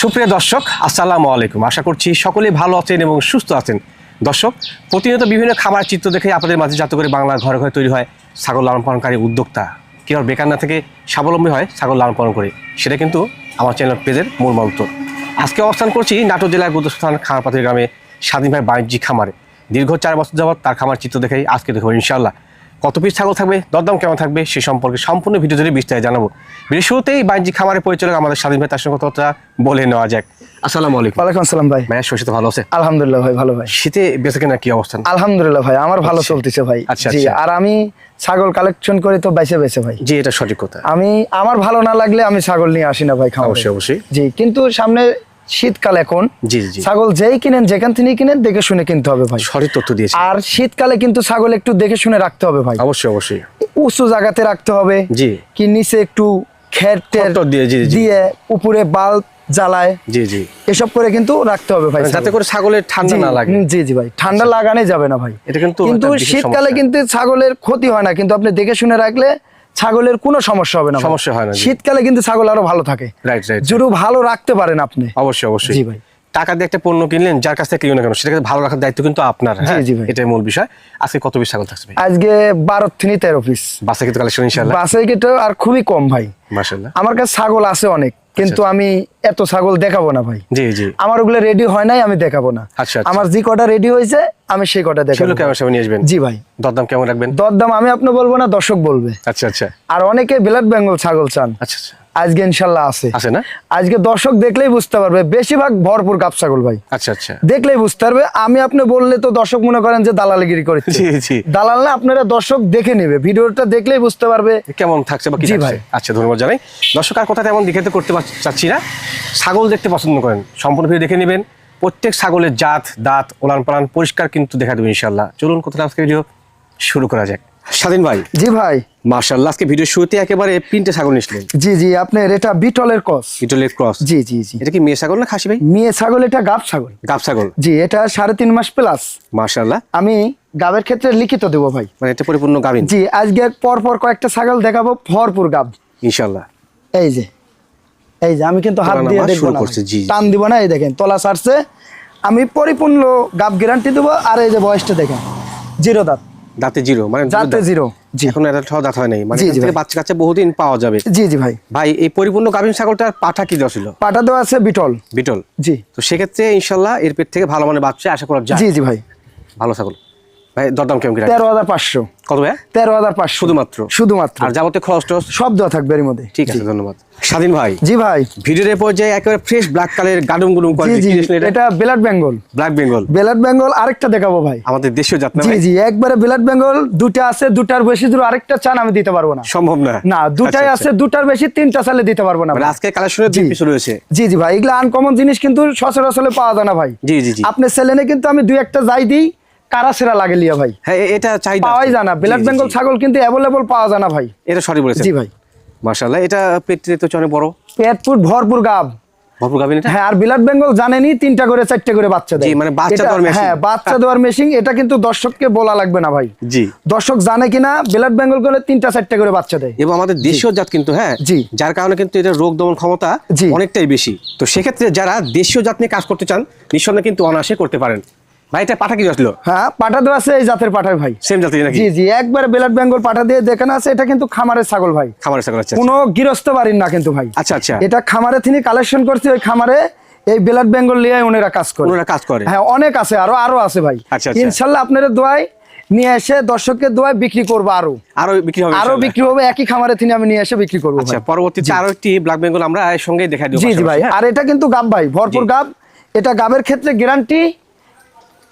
সুপ্রিয় দর্শক, আসসালামু আলাইকুম। আশা করছি সকলেই ভালো আছেন এবং সুস্থ আছেন। দর্শক, প্রতিনিয়ত বিভিন্ন খাবার চিত্র দেখে আপনাদের মাঝে যাতে করে বাংলার ঘরে ঘরে তৈরি হয় ছাগল লালন পালনকারী উদ্যোক্তা কীভাবে বেকার না থেকে স্বাবলম্বী হয় ছাগল লালন পালন করে। সেটা কিন্তু আমার চ্যানেল পেজের মূল মন্ত্র। আজকে অবস্থান করছি নাটোর জেলার গুদস্থান খামারপাতির গ্রামে স্বাধীন ভাই বাণিজ্যিক খামারে। দীর্ঘ চার বছর যাবৎ তার খামার চিত্র দেখেই আজকে দেখব ইনশাল্লাহ কত পিস ছাগল থাকবে দরদাম কেমন থাকবে সে সম্পর্কে সম্পূর্ণ ভিডিও জুড়ে বিস্তারিত জানাব। ভিডিও শুরুতেই বাণিজ্যিক খামারের পরিচালক আমাদের স্বাধীন ভাই তার সঙ্গে কথা বলে নেওয়া যাক। আসসালামু আলাইকুম। ওয়ালাইকুম আসসালাম ভাই। ভাইয়া শরীর ভালো আছে? আলহামদুলিল্লাহ ভাই ভালো ভাই। শীতে বেঁচে কেনা কি অবস্থান আলহামদুলিল্লাহ ভাই আমার ভালো চলতেছে ভাই। আচ্ছা, জি আচ্ছা। আর আমি ছাগল কালেকশন করি তো বেঁচে বেঁচে ভাই। জি এটা সঠিক কথা। আমি আমার ভালো না লাগলে আমি ছাগল নিয়ে আসি না ভাই খামারে। অবশ্যই অবশ্যই। জি কিন্তু সামনে শীতকাল এখন। ছাগল যেই কিনেন যেখান থেকে কিনেন দেখে শুনে কিনতে হবে ভাই। সঠিক তথ্য দিয়েছে আর শীতকালে কিন্তু ছাগল একটু দেখে শুনে রাখতে হবে ভাই। অবশ্যই অবশ্যই। উঁচু জায়গাতে রাখতে হবে। জি। কি নিচে একটু খের দিয়ে, উপরে বাল্ব জ্বালায়। জি জি। এসব করে কিন্তু রাখতে হবে ভাই মানে যাতে করে ছাগলের ঠান্ডা জি, না লাগে। জি জি ভাই। ঠান্ডা লাগানোই যাবে না ভাই। এটা কিন্তু কিন্তু শীতকালে কিন্তু ছাগলের ক্ষতি হয় না। কিন্তু আপনি দেখে শুনে রাখলে ছাগলের কোনো সমস্যা হবে না সমস্যা হয় না, শীতকালে কিন্তু ছাগল আরও ভালো থাকে। রাইট রাইট জরু ভালো রাখতে পারেন আপনি। অবশ্যই অবশ্যই। জি ভাই। টাকা দিয়ে একটা পণ্য কিনলেন যার কাছ থেকে কিনুন না কেন সেটাকে ভালো রাখার দায়িত্ব কিন্তু আপনার হ্যাঁ? জি ভাই। এটাই মূল বিষয়। আজকে কত পিস ছাগল থাকবে আজকে বারো থেকে তেরো পিস বাসে কিন্তু কালেকশন ইনশাল্লাহ বাসে কিন্তু আর খুবই কম ভাই। মাসাল্লাহ আমার কাছে ছাগল আছে অনেক। কিন্তু আমি এত ছাগল দেখাবো না ভাই। জি জি। আমার ওগুলো রেডি হয় নাই আমি দেখাবো না। আচ্ছা, আচ্ছা। আমার যে কটা রেডি হয়েছে আমি সেই কটা দেখাবো। কেমন সামনে নিয়ে আসবেন? জি ভাই। দরদাম কেমন রাখবেন? দরদাম আমি আপনি বলব না দর্শক বলবে। আচ্ছা আচ্ছা। আর অনেকে ব্ল্যাক বেঙ্গল ছাগল চান। আচ্ছা আচ্ছা। আজকে ইনশাল্লাহ আছে। আছে না? আজকে দর্শক দেখলেই বুঝতে পারবে বেশিরভাগ ভরপুর গাব ছাগল ভাই। আচ্ছা আচ্ছা। দেখলেই বুঝতে পারবে আমি আপনি বললে তো দর্শক মনে করেন যে দালালগিরি জি। দালাল না আপনারা দর্শক দেখে নেবে ভিডিওটা দেখলেই বুঝতে পারবে। কেমন থাকছে বা কি ভাই। আচ্ছা ধন্যবাদ জানাই। দর্শক আর কথা তেমন দেখাতে করতে চাচ্ছি না। ছাগল দেখতে পছন্দ করেন সম্পূর্ণ ভিডিও দেখে নেবেন। প্রত্যেক ছাগলের জাত দাঁত ওলান পালান পরিষ্কার কিন্তু দেখা দেবে ইনশাল্লাহ চলুন কোথাও আজকে ভিডিও শুরু করা যাক। স্বাধীন ভাই। জি ভাই। মার্শাল্লাহ আজকে ভিডিও শুরুতে একেবারে ছাগল নিয়েছিলেন জি জি আপনার এটা বিটলের কস ইটলের ক্রস। জি জি জি। এটা কি মেয়ে ছাগল না খাসি ভাই? মেয়ে ছাগল এটা গাব ছাগল। গাব ছাগল। জি এটা সাড়ে তিন মাস প্লাস মার্শাল্লাহ আমি গাবের ক্ষেত্রে লিখিত দেবো ভাই। মানে এটা পরিপূর্ণ গাবিন। জি আজকে পর পর কয়েকটা ছাগল দেখাবো ভরপুর গাব। ইনশাল্লাহ এই যে এই যে আমি কিন্তু হাত দিয়ে দেখব না। টান দিব না এই দেখেন তলা ছাড়ছে। আমি পরিপূর্ণ গাব গ্যারান্টি দেবো আর এই যে বয়সটা দেখেন জিরো দাঁত। দাঁতে জিরো মানে দাঁতে জিরো জি। এখন এটা ছ দাঁত হয় নাই মানে থেকে বাচ্চা কাচ্চা বহুদিন পাওয়া যাবে। জি জি ভাই। ভাই এই পরিপূর্ণ গাভীন ছাগলটার পাঠা কি ছিল? পাঠা দেওয়া আছে বিটল। বিটল? জি। তো সেক্ষেত্রে ইনশাল্লাহ এর পেট থেকে ভালো মানে বাচ্চা আশা করা যায়। জি জি ভাই। ভালো ছাগল। ভাই দরদাম কেমন তেরো হাজার পাঁচশো। কত ভাই তেরো হাজার পাঁচশো। শুধুমাত্র? শুধুমাত্র। আর যাবতীয় খরচ টরচ? সব দেওয়া থাকবে এর মধ্যে। ঠিক আছে ধন্যবাদ। স্বাধীন ভাই জি ভাই। ভিডিওর এই পর্যায়ে একেবারে ফ্রেশ ব্ল্যাক কালারের গাডুম গুডুম জি জি। কোয়ালিটি এটা blood Bengal. Black Bengal. Blood Bengal আরেকটা দেখাবো ভাই। আমাদের দেশীয় জাত জি জি। একবারে ব্লাড বেঙ্গল দুটা আছে দুটার বেশি দূর আরেকটা চান আমি দিতে পারব না। সম্ভব না। না দুটাই আচ্ছা, আছে আচ্ছা। দুটার বেশি তিনটা চালে দিতে পারব না মানে আজকে কালেকশনের দুই জি। পিস রয়েছে। জি জি ভাই। এগুলো আনকমন জিনিস কিন্তু সচরাচর পাওয়া যায় না ভাই। জি জি জি। আপনি সেলেনে কিন্তু আমি দুই একটা যাই দিই। কারা সেরা লাগে লিয়া ভাই? হ্যাঁ এটা চাহিদা পাওয়াই আছে। যায় না জি, ব্লাড জি, বেঙ্গল ছাগল কিন্তু অ্যাভেলেবল পাওয়া যায় না ভাই। এটা সরি বলেছেন। জি ভাই। মাশাআল্লাহ এটা পেটে তো বড়। পেট ফুট ভরপুর গাব। ভরপুর গাভিন এটা? হ্যাঁ আর ব্লাড বেঙ্গল জানেনই তিনটা করে চারটে করে বাচ্চা দেয়। জি, মানে বাচ্চা দেওয়ার machine। হ্যাঁ বাচ্চা দেওয়ার মেশিন এটা কিন্তু দর্শককে বলা লাগবে না ভাই। জি। দর্শক জানে কিনা ব্লাড বেঙ্গল করে তিনটা চারটে করে বাচ্চা দেয়। এবং আমাদের দেশীয় জাত কিন্তু হ্যাঁ জি। যার কারণে কিন্তু এটা রোগ দমন ক্ষমতা। অনেকটাই বেশি। তো সেক্ষেত্রে যারা দেশীয় জাত নিয়ে কাজ করতে চান নিঃসন্দেহে কিন্তু অনায়াসে করতে পারেন। ভাই এটা পাঠা কি আসলো? হ্যাঁ পাঠা দেওয়া আছে এই জাতের পাঠায় ভাই। সেম নাকি? জি জি একবারে ব্লাড বেঙ্গল পাঠা দিয়ে দেখানো আছে এটা কিন্তু খামারের ছাগল ভাই। খামারের ছাগল আচ্ছা কোনো গৃহস্থ বাড়ির না কিন্তু ভাই। আচ্ছা আচ্ছা। এটা খামারে তিনি কালেকশন করছে ওই খামারে এই ব্লাড বেঙ্গল নিয়ে ওনারা কাজ করে। ওনারা কাজ করে। হ্যাঁ অনেক আছে আরও আরও আছে ভাই। আচ্ছা, আচ্ছা। ইনশাল্লাহ আপনারা দোয়ায় নিয়ে এসে দর্শকের দোয়ায় বিক্রি করব আরও। আরও বিক্রি হবে আরও বিক্রি হবে একই খামারে তিনি আমি নিয়ে এসে বিক্রি করব আচ্ছা পরবর্তীতে আরও একটি ব্ল্যাক বেঙ্গল আমরা এর সঙ্গে দেখা দিব জি জি ভাই। আর এটা কিন্তু গাব ভাই ভরপুর গাব। এটা গাবের ক্ষেত্রে গ্যারান্টি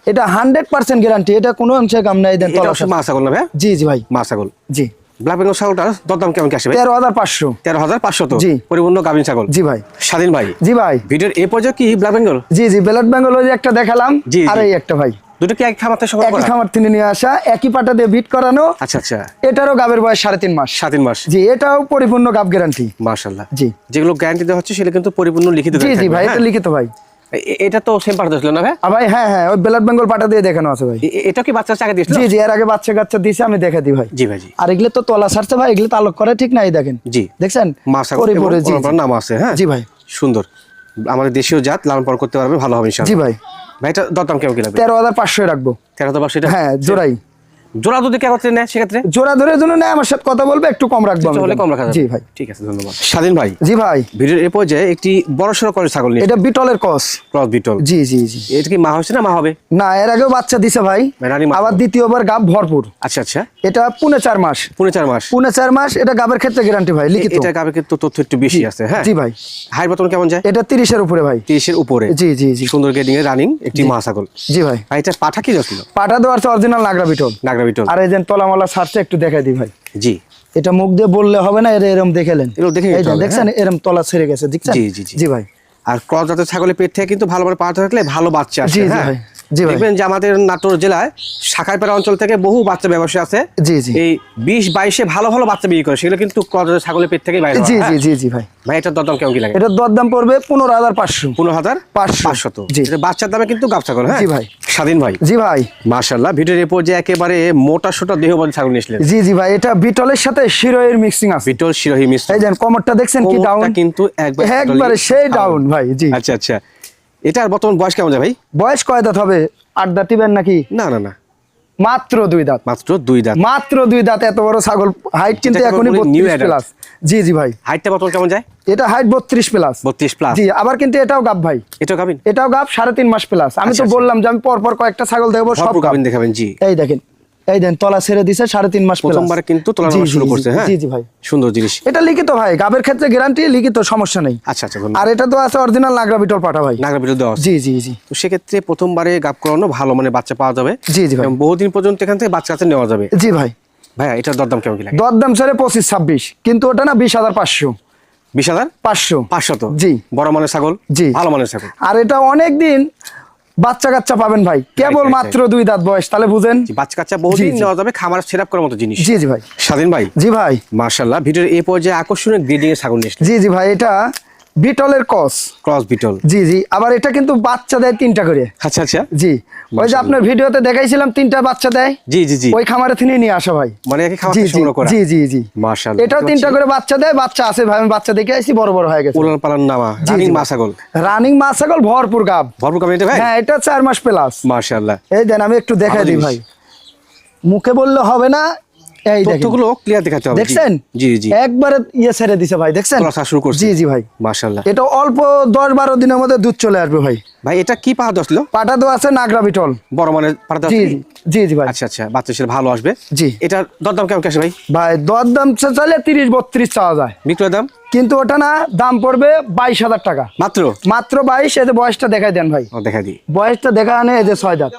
এটা হান্ড্রেড পার্সেন্ট গ্যারান্টি এটা কোনো অংশে কাম নাই দেন মা ছাগল না ভাই জি জি ভাই। মা ছাগল জি। ব্ল্যাক বেঙ্গল ছাগলটার দরদাম কেমন কি তেরো হাজার পাঁচশো। তেরো হাজার পাঁচশো তো? জি। পরিপূর্ণ গাভিন ছাগল। জি ভাই। স্বাধীন ভাই। জি ভাই। ভিডিওর এই পর্যায়ে কি ব্ল্যাক বেঙ্গল? জি জি ব্লাড বেঙ্গল ওই একটা দেখালাম জি, জি। আর এই একটা ভাই। দুটো কি এক খামার থেকে একই খামার তিনি নিয়ে আসা একই পাটা দিয়ে বিট করানো। আচ্ছা আচ্ছা। এটারও গাবের বয়স সাড়ে তিন মাস। স্বাধীন মাস। জি এটাও পরিপূর্ণ গাব গ্যারান্টি মাশাল্লাহ জি। যেগুলো গ্যারান্টি দেওয়া হচ্ছে সেটা কিন্তু পরিপূর্ণ লিখিত জি জি ভাই হ্যাঁ? এটা লিখিত ভাই। এটা তো সেম ছিল না ভাই? ভাই হ্যাঁ হ্যাঁ ওই ব্লাড বেঙ্গল পাটা দিয়ে দেখানো আছে ভাই। এটা কি বাচ্চা চাকা দিয়েছিল জি জি এর আগে বাচ্চা কাচ্চা দিছে আমি দেখে দিই ভাই। জি ভাই জি। আর এগুলো তো তলা ছাড়ছে ভাই এগুলো তো আলোক করে ঠিক নাই দেখেন। জি। দেখছেন? মা ছাগল পরে জি নাম আছে হ্যাঁ? জি ভাই। সুন্দর। আমাদের দেশীয় জাত লালন পালন করতে পারবে ভালো হবে জি ভাই। ভাই এটা দরদাম কেমন কি লাগবে? তেরো হাজার পাঁচশো রাখব। তেরো তো সেটা হ্যাঁ জোড়াই। জোড়া যদি কে করতে নেয় সেক্ষেত্রে? জোড়া ধরে জন্য নেয় আমার সাথে কথা বলবে একটু কম রাখব আমি হলে কম রাখা জি ভাই। ঠিক আছে ধন্যবাদ। স্বাধীন ভাই জি ভাই। ভিডিওর এ পর্যায়ে একটি বড় সড়ো করে ছাগল নিয়ে এটা বিটলের কস ক্রস বিটল। জি জি জি। এটা কি মা হচ্ছে না মা হবে? না এর আগেও বাচ্চা দিছে ভাই। আবার দ্বিতীয়বার গাব ভরপুর। আচ্ছা আচ্ছা। এটা পুনে চার মাস। পুনে চার মাস। পুনে চার মাস এটা গাবের ক্ষেত্রে গ্যারান্টি ভাই লিখিত। এটা গাবে কিন্তু তথ্য একটু বেশি আছে হ্যাঁ? জি ভাই। হাইট বর্তমান কেমন যায়? এটা তিরিশের উপরে ভাই। তিরিশের উপরে। জি জি জি। সুন্দর গেডিং এ রানিং একটি মা ছাগল জি ভাই। ভাই এটা পাঠা কি যাচ্ছিল পাটা দেওয়ার original Nagra beetle. Nagra beetle. আর এই যে তলামলা সারছে একটু দেখাই দিই ভাই। জি। এটা মুখ দিয়ে বললে হবে না এটা এরম দেখেলেন। দেখছেন এরম তলা ছেড়ে গেছে দেখছেন? জি, জি, জি। জি ভাই। আর ক্রস জাতের ছাগলের পেট থেকে কিন্তু ভালোভাবে পাঠা থাকলে ভালো বাচ্চা আসে হ্যাঁ জি ভাই। দেখবেন যে আমাদের নাটোর জেলায় শাখাইপাড়া অঞ্চল থেকে বহু বাচ্চা ব্যবসা আছে। জি জি। এই বিশ বাইশে ভালো ভালো বাচ্চা বিক্রি করে সেগুলো কিন্তু ছাগলের পেট থেকে বাইরে জি জি? জি জি ভাই। ভাই এটার দরদাম কেমন কি লাগে? এটার দরদাম পড়বে পনেরো হাজার পাঁচশো। পনেরো হাজার পাঁচশো। জি। বাচ্চার দামে কিন্তু ছাগল হ্যাঁ? জি ভাই। স্বাধীন ভাই। জি ভাই। মার্শাল্লাহ ভিডিওর এরপর যে একেবারে মোটা সোটা দেহবাদী ছাগল নিয়েছিলেন জি জি ভাই এটা বিটলের সাথে শিরোয়ের মিক্সিং আছে। বিটল শিরোহী মিশ্র এই কমরটা দেখছেন কি ডাউন কিন্তু একবার একবারে সেই ডাউন ভাই জি। আচ্ছা আচ্ছা। এটার বর্তমান বয়স কেমন যায় ভাই? বয়স কয় দাঁত হবে? আট দাঁত দিবেন নাকি? না না না। মাত্র দুই দাঁত। মাত্র দুই দাঁত। মাত্র দুই দাঁত এত বড় ছাগল হাইট কিন্তু এখনই বত্রিশ প্লাস জি জি ভাই। হাইটটা বর্তমান কেমন যায়? এটা হাইট বত্রিশ প্লাস বত্রিশ প্লাস জি আবার কিন্তু এটাও গাব ভাই। এটাও গাবিন এটাও গাব সাড়ে তিন মাস প্লাস আমি আচ্ছা, তো আচ্ছা। বললাম যে আমি পরপর কয়েকটা ছাগল দেখব সব গাবিন দেখাবেন জি। এই দেখেন। এই দেন তলা ছেড়ে দিছে সাড়ে তিন মাস। প্রথমবারে কিন্তু তোলা শুরু করছে হ্যাঁ? জি জি ভাই। সুন্দর জিনিস। এটা লিখিত ভাই গাবের ক্ষেত্রে গ্যারান্টি লিখিত সমস্যা নেই। আচ্ছা আচ্ছা আর এটা তো আছে অরিজিনাল নাগরা বিটল পাঠা ভাই। নাগরা বিটল দেওয়া জি জি জি। তো সেক্ষেত্রে প্রথমবারে গাব করানো ভালো মানে বাচ্চা পাওয়া যাবে। জি, জি ভাই। বহুদিন পর্যন্ত এখান থেকে বাচ্চা কাছে নেওয়া যাবে। জি ভাই। ভাইয়া এটার দরদাম কেমন কি লাগে? দরদাম সারে পঁচিশ ছাব্বিশ। কিন্তু ওটা না বিশ হাজার পাঁচশো। বিশ হাজার? পাঁচশো। পাঁচশত জি। বড় মানের ছাগল? জি। ভালো মানের ছাগল। আর এটা অনেক দিন বাচ্চা কাচ্চা পাবেন ভাই। কেবল মাত্র দুই দাঁত বয়স তাহলে বুঝেন? বাচ্চা কাচ্চা বহুদিন। নেওয়া যাবে খামার সেরাপ করার মতো জিনিস। জি জি ভাই। স্বাধীন ভাই? জি ভাই। মার্শাল্লাহ ভিডিওর এই পর্যায়ে আকর্ষণীয় গ্রেডিং এর ছাগল জি জি ভাই এটা বিটলের কস ক্রস বিটল। জি জি আবার এটা কিন্তু বাচ্চা দেয় তিনটা করে। আচ্ছা আচ্ছা। জি ওই যে আপনার ভিডিওতে দেখাইছিলাম তিনটা বাচ্চা দেয়। জি জি জি। ওই খামারে থেকে নিয়ে আসা ভাই। মানে একই থেকে সংগ্রহ করা। জি জি জি। মার্শাল্লাহ এটাও তিনটা করে বাচ্চা দেয়। বাচ্চা আছে ভাই আমি বাচ্চা দেখে আসছি বড় বড় হয়ে গেছে। উলান পালান নামা রানিং জি। মা ছাগল রানিং মাছ ছাগল ভরপুর গাব। ভরপুর কামিয়ে ভাই? হ্যাঁ এটা চার মাস প্লাস। মার্শাল্লাহ এই দেন আমি একটু দেখাই দিই ভাই। মুখে বললে হবে না এই তথ্যগুলো ক্লিয়ার দেখাতে হবে দেখছেন? জি জি। একবারে ইয়ে ছেড়ে দিছে ভাই দেখছেন? তোলা শুরু করছে। জি জি ভাই। মার্শাল্লাহ এটা অল্প দশ বারো দিনের মধ্যে দুধ চলে আসবে ভাই। ভাই এটা কি পাওয়া দশলো পাটা তো আছে নাগরা বিটল। বড় মানের পাড়া জি জি, জি জি ভাই। আচ্ছা আচ্ছা বাচ্চা ভালো আসবে। জি। এটার দরদাম কেমন কি ভাই? ভাই দর চাইলে তিরিশ বত্রিশ চাওয়া যায়। বিক্রয় দাম? কিন্তু ওটা না দাম পড়বে বাইশ হাজার টাকা। মাত্র? মাত্র বাইশ এতে বয়সটা দেখাই দেন ভাই। ও, দেখা দিই। বয়সটা দেখা আনে এই যে ছয় দাঁত।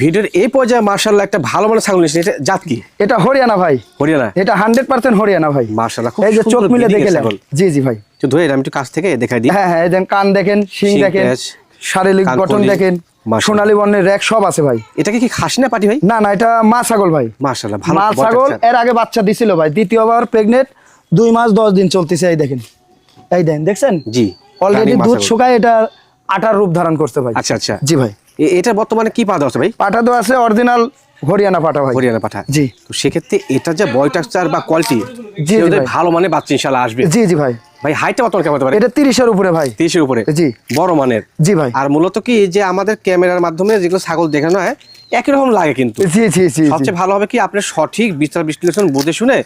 ভিডিওর এই পর্যায়ে মার্শাল্লাহ একটা ভালো মানের ছাগল নিয়েছে। এটা জাত কি? এটা হরিয়ানা ভাই। হরিয়ানা? এটা হান্ড্রেড পার্সেন্ট হরিয়ানা ভাই। মার্শাল্লাহ এই যে চোখ মিলে দেখে। জি জি ভাই। একটু ধরে আমি একটু কাছ থেকে দেখাই দিই। হ্যাঁ হ্যাঁ এই দেন কান দেখেন শিং দেখেন শারীরিক গঠন দেখেন মাশাআল্লাহ। সোনালী বর্ণের র্যাক সব আছে ভাই। এটা কি খাসি না পাটি ভাই? না না এটা মা ছাগল ভাই। মার্শাল্লাহ ভালো মা ছাগল এর আগে বাচ্চা দিছিল ভাই দ্বিতীয়বার প্রেগনেন্ট দুই মাস দশ দিন চলতেছে এই দেখেন। এই দেন দেখছেন? জি অলরেডি দুধ শুকায় এটা আটার রূপ ধারণ করতে ভাই। আচ্ছা আচ্ছা। জি ভাই। এটা বর্তমানে কি পাওয়া আছে ভাই? পাটা তো আছে অরিজিনাল হরিয়ানা পাঠা ভাই। হরিয়ানা পাঠা জি। তো সেক্ষেত্রে এটা যে বয় টাকচার বা কোয়ালিটি জি। ভালো মানে বাচ্চা ইনশাল্লাহ আসবে। জি জি ভাই। ভাই হাইটটা বর্তমানে কেমন পারে? এটা তিরিশের উপরে ভাই। তিরিশের উপরে? জি। বড় মানের? জি ভাই। আর মূলত কি যে আমাদের ক্যামেরার মাধ্যমে যেগুলো ছাগল দেখানো হয় একই রকম লাগে কিন্তু। জি জি জি জি। সবচেয়ে ভালো হবে কি আপনি সঠিক বিচার বিশ্লেষণ বুঝে শুনে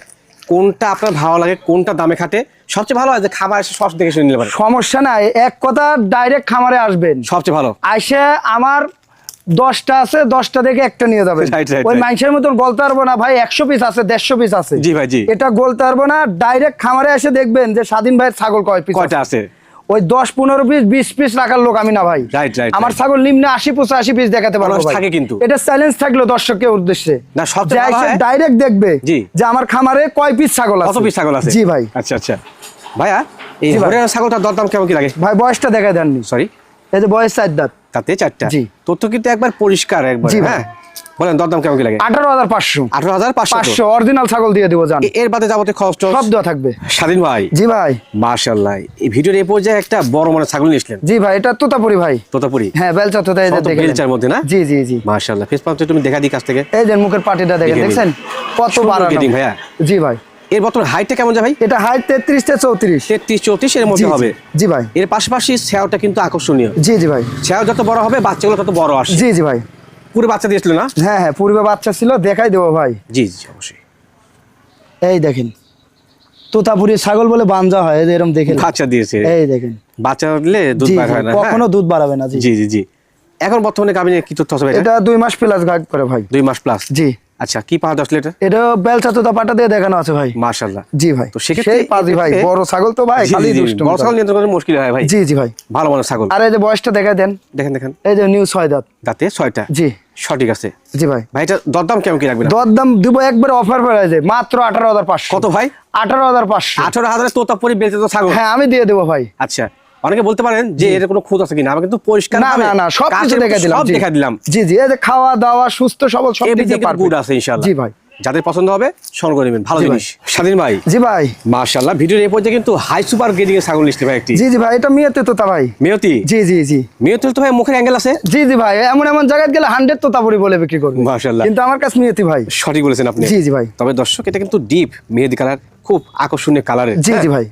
কোনটা আপনার ভালো লাগে কোনটা দামে খাটে সবচেয়ে ভালো হয় যে খাবার এসে সব দেখে শুনে নিলে পারে সমস্যা নাই এক কথা ডাইরেক্ট খামারে আসবেন। সবচেয়ে ভালো। আইসে আমার দশটা আছে দশটা দেখে একটা নিয়ে যাবে ওই মাংসের মানুষের মতন গলতে পারব না ভাই একশো পিস আছে দেড়শো পিস আছে। জি ভাই, জি। এটা গলতে পারব না ডাইরেক্ট খামারে এসে দেখবেন যে স্বাধীন ভাইয়ের ছাগল কয় পিস কয়টা আছে? ওই দশ পনেরো পিস বিশ পিস রাখার লোক আমি না ভাই। আমার ছাগল নিম্নে আশি পঁচাশি পিস দেখাতে পারব থাকে কিন্তু। এটা চ্যালেঞ্জ থাকল দর্শকের উদ্দেশ্যে। ডাইরেক্ট দেখবে জি। যে আমার খামারে কয় পিস ছাগল কত আছে পিস ছাগল আছে? জি ভাই। আচ্ছা আচ্ছা। ভাইয়া এই ছাগলটার দরদাম কেমন কি লাগে? ভাই বয়সটা দেখা দেননি। সরি এই যে বয়স চার দাঁত তাতে চারটা। জি। তথ্য কিন্তু একবার পরিষ্কার একবার। হ্যাঁ? বলেন দরদাম কেমন কি লাগে? আঠারো হাজার পাঁচশো। আঠারো হাজার পাঁচশো অরিজিনাল ছাগল দিয়ে দেবো জান। এর বাদে যাবতীয় খরচ সব দেওয়া থাকবে। স্বাধীন ভাই। জি ভাই। মার্শাল্লাহ এই ভিডিওর এই পর্যায়ে একটা বড় মানে ছাগল নিয়েছিলেন জি ভাই এটা তোতাপুরি ভাই। তোতাপুরি? হ্যাঁ বেলচা তোতা এই তো বেলচার মধ্যে না? জি জি জি। মার্শাল্লাহ ফেস পাম্পটা তুমি দেখা দিই কাছ থেকে। এই যে মুখের পাটিটা দেখেন। দেখছেন? কত বাড়ানো। ভাইয়া। জি ভাই। এর বর্তমান হাইটটা কেমন যায় ভাই? এটা হাইট তেত্রিশ থেকে চৌত্রিশ। তেত্রিশ চৌত্রিশ এর মধ্যে হবে। জি ভাই। এর পাশাপাশি ছায়াটা কিন্তু আকর্ষণীয়। জি জি ভাই। ছায়া যত বড় হবে বাচ্চাগুলো তত বড় আসে। জি জি ভাই। পুরো বাচ্চা দিয়েছিল না? হ্যাঁ হ্যাঁ পূর্বে বাচ্চা ছিল দেখাই দেবো ভাই। জি জি অবশ্যই। এই দেখেন তোতাপুরি ছাগল বলে বাঞ্জা হয় এরকম দেখেন। বাচ্চা দিয়েছে। এই দেখেন। বাচ্চা দিলে দুধ বার হয় না কখনো হ্যাঁ? দুধ বাড়াবে না জি। জি জি এখন বর্তমানে গাভিনে কি তথ্য আছে? এটা দুই মাস প্লাস গাইড করে ভাই। দুই মাস প্লাস জি। আচ্ছা কি পাওয়া আসলে লিটার? এটা বেলচা তোতা পাটা দিয়ে দেখানো আছে ভাই। মাশাআল্লাহ। জি ভাই। তো সেক্ষেত্রে পাজি ভাই বড় ছাগল তো ভাই খালি জি, বড় ছাগল নিয়ন্ত্রণ করা মুশকিল হয় ভাই। জি জি ভাই। ভালো মানের ছাগল। আর এই যে বয়সটা দেখাই দেন। দেখেন দেখেন। এই যে নিউ ছয় দাঁত। দাঁতে ছয়টা। জি। সঠিক আছে। জি ভাই। ভাই এটা দরদাম কেমন কি রাখবেন? দর দাম দিব একবার অফার পেয়ে যায় মাত্র আঠারো হাজার পাঁচশো। কত ভাই? আঠারো হাজার পাঁচশো। আঠারো হাজারে তোতাপুরি বেঁচে তো ছাগল। হ্যাঁ আমি দিয়ে দেবো ভাই। আচ্ছা। অনেকে বলতে পারেন যে এর কোনো খুঁত আছে কিনা আমি কিন্তু পরিষ্কার না না না সব কিছু দেখা দিলাম সব। দেখা দিলাম। জি জি এই যে খাওয়া দাওয়া সুস্থ সবল সব দিয়ে পারবে গুড আছে ইনশাআল্লাহ। জি ভাই। যাদের পছন্দ হবে স্মরণ নেবেন ভালো জিনিস। স্বাধীন ভাই। জি ভাই। মাশাআল্লাহ ভিডিওর এই পর্যায়ে কিন্তু হাই সুপার গ্রেডিং এর ছাগল নিচ্ছে ভাই একটি। জি জি ভাই এটা মিয়াতে তোতা ভাই। মেয়তি? জি জি জি। মেয়তি তো ভাই মুখের অ্যাঙ্গেল আছে? জি জি ভাই এমন এমন জায়গায় গেলে হান্ড্রেড তোতাপুরি বলে বিক্রি করবে। মাশাআল্লাহ। কিন্তু আমার কাছে মিয়াতি ভাই। সঠিক বলেছেন আপনি। জি, জি ভাই। তবে দর্শক এটা কিন্তু ডিপ মেহেদি কালার খুব আকর্ষণীয় কালারের জি জি ভাই।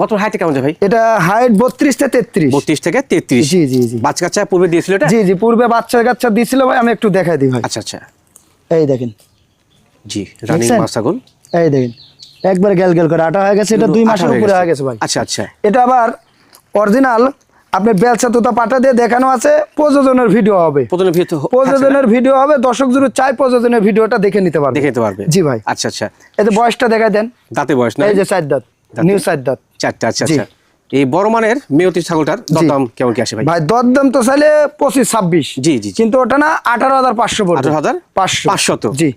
বর্তমান হাইটে কেমন ভাই? এটা হাইট বত্রিশ থেকে তেত্রিশ। বত্রিশ থেকে তেত্রিশ। জি, জি, জি। বাচ্চা কাচ্চা পূর্বে দিয়েছিল এটা? জি জি পূর্বে বাচ্চা কাচ্চা দিছিল ভাই আমি একটু দেখাই দিই ভাই। আচ্ছা আচ্ছা। এই দেখেন। জি রানিং দেখছেন? এই দেখেন। একবার গেল গেল করে। আটা হয়ে গেছে এটা দুই মাসের উপরে হয়ে গেছে ভাই। আচ্ছা আচ্ছা। এটা আবার অরিজিনাল আপনি বেলসা তোতা পাটা দিয়ে দেখানো আছে প্রযোজনের ভিডিও হবে। প্রযোজনের ভিডিও হবে দর্শক জুড়ে চাই প্রযোজনের ভিডিওটা দেখে নিতে পারবে। দেখে নিতে পারবে। জি ভাই। আচ্ছা আচ্ছা। এতে বয়সটা দেখাই দেন। দাঁতে বয়স না? এই যে চার দাঁত দাঁতে? নিউ চার দাঁত। চারটা আচ্ছা আচ্ছা। এই বড় মানের মেয়তি ছাগলটার দরদাম কেমন কি আসে ভাই? ভাই দরদাম তো চাইলে পঁচিশ ছাব্বিশ। জি, জি। কিন্তু ওটা না আঠারো হাজার পাঁচশো আঠারো হাজার পাঁচশো। পাঁচশত? জি।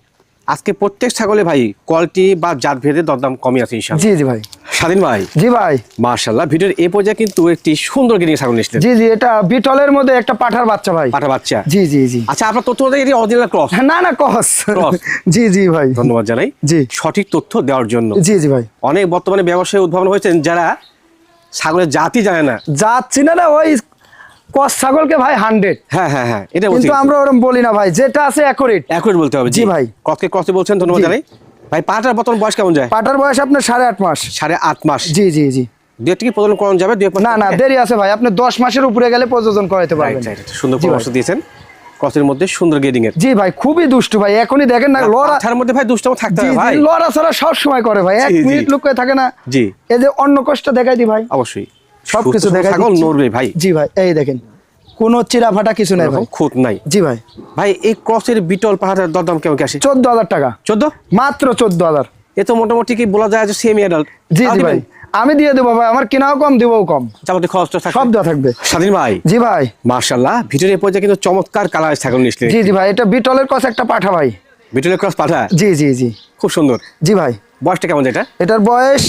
আজকে প্রত্যেক ছাগলে ভাই কোয়ালিটি বা জাত ভেদে দরদাম কমই আছে জি জি ভাই। স্বাধীন ভাই? জি ভাই। মার্শাল্লাহ ভিডিওর এই পর্যায়ে কিন্তু একটি সুন্দর গিরিং ছাগল নিয়েছিলেন জি জি এটা বিটলের মধ্যে একটা পাঠার বাচ্চা ভাই। পাঠা বাচ্চা? জি জি জি। আচ্ছা আপনার তথ্য এটি অরিজিনাল ক্রস না না কস Cross। জি জি ভাই। ধন্যবাদ জানাই। জি। সঠিক তথ্য দেওয়ার জন্য। জি জি ভাই। অনেক বর্তমানে ব্যবসায়ী উদ্ভাবন হয়েছেন যারা ছাগলের জাতি জানে না। যাচ্ছি না না ওই কস ছাগলকে ভাই হান্ড্রেড হ্যাঁ হ্যাঁ হ্যাঁ এটা কিন্তু আমরা ওরকম বলি না ভাই যেটা আছে অ্যাকুরেট অ্যাকুরেট বলতে হবে জি ভাই। ক্রসকে ক্রসে বলছেন ধন্যবাদ জানাই। ভাই পাটার বর্তমান বয়স কেমন যায়? পাটার বয়স আপনার সাড়ে আট মাস। সাড়ে আট মাস? জি জি জি। দু কি প্রদান করানো যাবে? দু এক মাস না না দেরি আছে ভাই। আপনি দশ মাসের উপরে গেলে প্রযোজন করাইতে পারবেন। সুন্দর পরামর্শ দিয়েছেন। ক্রসের মধ্যে সুন্দর গেডিং এর। জি ভাই খুবই দুষ্টু ভাই। এখনই দেখেন না লড়া মধ্যে ভাই থাকতে ভাই। লড়া ছাড়া সব সময় করে ভাই। এক। মিনিট থাকে না। জি। এই যে অন্য কষ্ট দেখাই দি ভাই। অবশ্যই। সব কিছু দেখাই ছাগল নড়বে ভাই। জি ভাই এই দেখেন। কোনো চিরা ফাটা কিছু নাই ভাই। খুঁত নাই। জি ভাই। ভাই এই ক্রসের বিটল পাহাড়ের দরদাম কেমন আসে? চোদ্দ হাজার টাকা। চোদ্দ? মাত্র চোদ্দ হাজার। এ তো মোটামুটি কি বলা যায় যে সেমি অ্যাডাল্ট জি জি ভাই। আমি দিয়ে দেবো ভাই আমার কেনাও কম দিবও কম। যাবতীয় খরচটা সব দেওয়া থাকবে। স্বাধীন ভাই। জি ভাই। মার্শাল্লাহ এই পর্যায়ে কিন্তু চমৎকার কালার ছাগল নিচ্ছিলেন জি জি ভাই এটা বিটলের কস একটা পাঠা ভাই। ভিডিওর ক্রস পাঠা? জি জি জি। খুব সুন্দর। জি ভাই। বয়সটা কেমন যেটা? এটার বয়স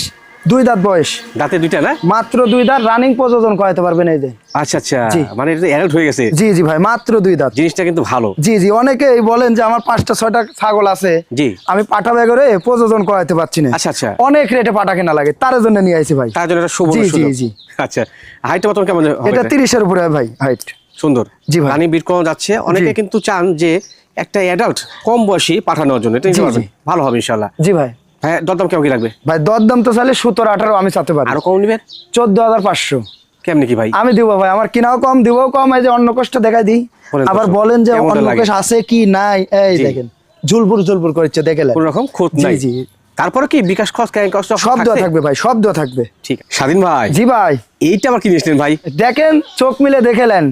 দুই দাঁত বয়স। দাঁতে দুইটা না? মাত্র দুই দাঁত রানিং প্রযোজন করাতে পারবেন এই যে। আচ্ছা আচ্ছা। মানে এটা অ্যাডাল্ট হয়ে গেছে। জি জি ভাই মাত্র দুই দাঁত। জিনিসটা কিন্তু ভালো। জি জি অনেকেই বলেন যে আমার পাঁচটা ছয়টা ছাগল আছে। জি। আমি পাঠা বেগরে প্রযোজন করাইতে পারছি না। আচ্ছা, আচ্ছা। অনেক রেটে পাঠা কেনা লাগে তার জন্য নিয়ে আইছি ভাই। তার জন্য এটা শুভ জি, জি, জি। আচ্ছা হাইটটা বর্তমান কেমন এটা এটা? তিরিশের উপরে ভাই হাইট সুন্দর। জি ভাই। রানী বিট করানো যাচ্ছে। অনেকে কিন্তু চান যে একটা অ্যাডাল্ট কম বয়সী পাঠানোর জন্য। এটা। ভালো হবে ইনশাল্লাহ জি ভাই। হ্যাঁ দরদাম কেমন কি লাগবে? ভাই দরদাম তো চাইলে সতেরো আঠারো আমি চাতে পারি। আরও কম নিবেন? চোদ্দ হাজার পাঁচশো। কেমনি কি ভাই? আমি দিব ভাই আমার কিনাও কম কম এই যে অন্য কষ্ট দেখাই দিই। আবার বলেন যে অন্য? আছে কি নাই? এই। দেখেন ঝুলপুর ঝুলপুর করছে দেখে কোন রকম খোঁজ নাই। জি। তারপরে কি বিকাশ খরচ ক্যাং সব দেওয়া থাকবে ভাই সব দেওয়া থাকবে। ঠিক স্বাধীন ভাই। জি ভাই। এইটা আবার কি নিয়েছিলেন ভাই? দেখেন চোখ মিলে দেখেলেন।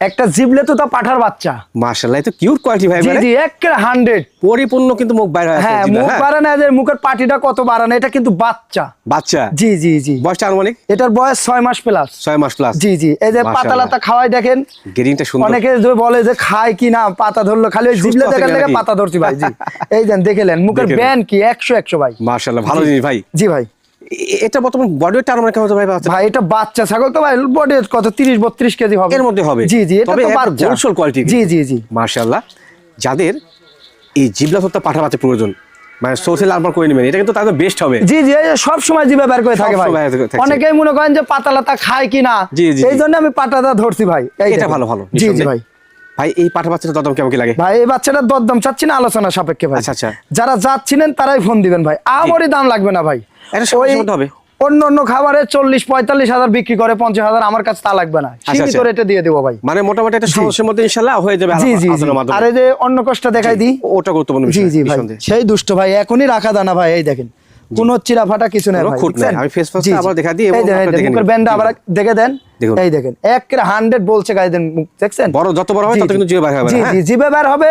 একটা জিবলে তো তা পাঠার বাচ্চা। মার্শাল্লাহ তো কিউট কোয়ালিটি ভাই জি। জি একের হান্ড্রেড পরিপূর্ণ কিন্তু মুখ বাইরে আছে হ্যাঁ মুখ হ্যাঁ? বাড়ানো যে মুখের পাটিটা কত বাড়ানো এটা কিন্তু বাচ্চা। বাচ্চা? জি জি জি। বয়সটা আনুমানিক? এটার বয়স ছয় মাস প্লাস ছয় মাস প্লাস জি জি। এই যে পাতা মাশাআল্লাহ। লাতা খাওয়াই দেখেন গেরিংটা সুন্দর। অনেকে যে বলে যে খায় কি না পাতা ধরলো খালি ওই জিবলে দেখার থেকে পাতা ধরছি ভাই জি। এই দেন দেখেলেন মুখের ব্যান কি একশো একশো ভাই। মার্শাল্লাহ ভালো জিনিস ভাই। জি ভাই। এটা বর্তমান বডি ওয়েট আনুমানিক হতে ভাই ভাই এটা বাচ্চা ছাগল তো ভাই বডি কত তিরিশ বত্রিশ কেজি হবে। এর মধ্যে হবে। জি জি এটা তো বাচ্চা। গোলসল কোয়ালিটি জি জি জি। মার্শাল্লাহ যাদের এই জিবলা সত্তা পাঠা প্রয়োজন মানে সোশ্যাল আরবার করে নেবেন এটা কিন্তু তাদের বেস্ট হবে। জি জি সব সময় জিভে বের করে থাকে ভাই। অনেকেই মনে করেন যে পাতা লাতা খায় কি না জি, জি, এই জন্য আমি পাতাটা ধরছি ভাই। এটা ভালো, ভালো, জি জি ভাই। ভাই এই পাঠা বাচ্চাটা দরদাম কেমন কি লাগে? ভাই এই বাচ্চাটার দরদাম চাচ্ছি না আলোচনা সাপেক্ষে ভাই। আচ্ছা, আচ্ছা। যারা যাচ্ছিলেন তারাই ফোন দিবেন ভাই। আমারই দাম লাগবে না ভাই। এটা হবে? অন্য অন্য খাবারে চল্লিশ পঁয়তাল্লিশ হাজার বিক্রি করে পঞ্চাশ হাজার আমার কাছে তা লাগবে না। সীমিত আচ্ছা। রেটে দিয়ে দেবো ভাই। মানে মোটামুটি একটা মধ্যে ইনশাল্লাহ হয়ে যাবে জি জি। আর এই যে অন্য কষ্ট দেখাই দিই। ওটা গুরুত্বপূর্ণ জি জি ভাই। সেই দুষ্ট ভাই এখনই রাখা দানা ভাই এই দেখেন। কোন চিরা ফাটা কিছু নেই? আমি। আবার দেখা দিই এই দেখেন, দেখে মুখের ব্যান্ডটা আবার দেখে দেন। এই দেখেন এক বলছে গাই দেন দেখছেন? বড় যত বড় হয় তত জি। কিন্তু জিভে বাইরে হবে জি না, জি হ্যাঁ? জিভে বের হবে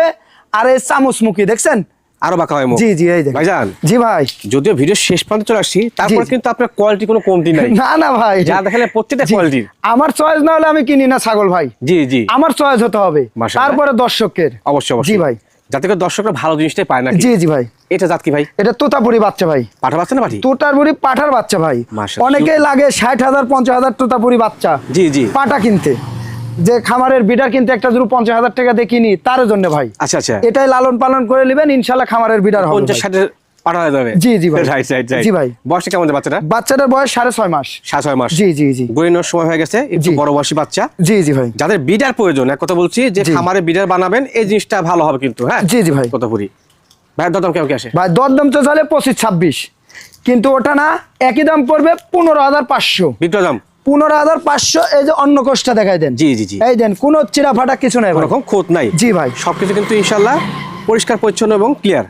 আর এই চামচ মুখি দেখছেন? আরও বাঁকা হয় জি জি এই ভাইজান? জি ভাই। যদিও ভিডিও শেষ পর্যন্ত চলে আসছি তারপর কিন্তু আপনার কোয়ালিটি কোনো কমতি নাই। না না ভাই। যা দেখালে প্রত্যেকটা জি। কোয়ালিটির আমার চয়েস না হলে আমি কিনি না ছাগল ভাই। জি জি। আমার চয়েস হতে হবে। তারপরে দর্শকের। অবশ্যই অবশ্যই। জি ভাই। যাতে করে দর্শকরা ভালো জিনিসটাই পায় না জি জি ভাই। এটা জাত কি ভাই? এটা তোতাপুরি বাচ্চা ভাই। পাঠা বাচ্চা না পাঠি? বুড়ি পাঠার বাচ্চা ভাই। অনেকেই লাগে ষাট হাজার পঞ্চাশ হাজার তোতাপুরি বাচ্চা। জি জি। পাটা কিনতে। যে খামারের বিডার কিন্তু একটা যদি পঞ্চাশ হাজার টাকা দিয়ে কিনি তার জন্য ভাই। আচ্ছা আচ্ছা। এটাই লালন পালন করে নেবেন ইনশাল্লাহ খামারের বিডার হবে পঞ্চাশ ষাটের পাঠা যাবে? জি, জি ভাই। রাইট রাইট রাইট জি ভাই। বয়সটা কেমন বাচ্চাটা বাচ্চাটার? বয়স সাড়ে ছয় মাস। সাত ছয় মাস। জি জি জি। গড়িনোর সময় হয়ে গেছে একটু বড় বয়সী বাচ্চা। জি জি ভাই। যাদের বিডার প্রয়োজন এক কথা বলছি যে খামারে বিডার বানাবেন এই জিনিসটা ভালো হবে কিন্তু হ্যাঁ? জি জি ভাই। কতপুরি ভাইয়ের দরদাম কেমন কি আসে ভাই দরদাম তো চলে পঁচিশ ছাব্বিশ। কিন্তু ওটা না একই দাম পড়বে পনেরো হাজার পাঁচশো। বিক্রয় দাম? পনেরো হাজার পাঁচশো এই যে অন্য কোষটা দেখাই দেন। জি জি জি। এই দেন কোনো চিরা ফাটা কিছু নাই কোনো ভাই। খোঁত নাই। জি ভাই। সবকিছু কিন্তু ইনশাল্লাহ পরিষ্কার পরিচ্ছন্ন এবং ক্লিয়ার